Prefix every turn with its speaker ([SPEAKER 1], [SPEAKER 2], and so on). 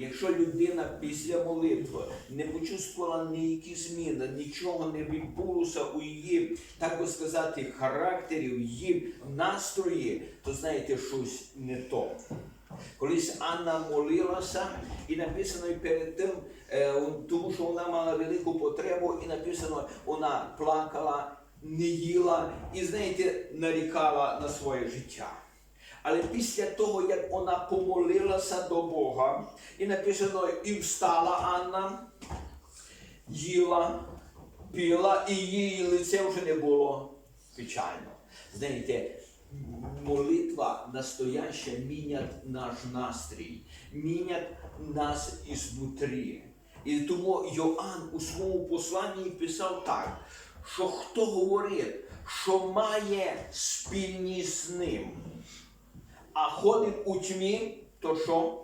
[SPEAKER 1] Якщо людина після молитви не почувствувала ніякі зміни, нічого не відбулося у її, так би сказати, характері, в її настрої, то знаєте, щось не то. Колись Анна молилася, і написано перед тим, е, тому що вона мала велику потребу, і написано, вона плакала, не їла і, знаєте, нарікала на своє життя. Але після того, як вона помолилася до Бога, і написано, і встала Анна, їла, пила, і її лице вже не було печально. Знаєте, молитва настояща мінять наш настрій, мінять нас ізнутрі. І тому Йоанн у своєму посланні писав так, що хто говорить, що має спільність з ним, а ходить у тьмі, то що?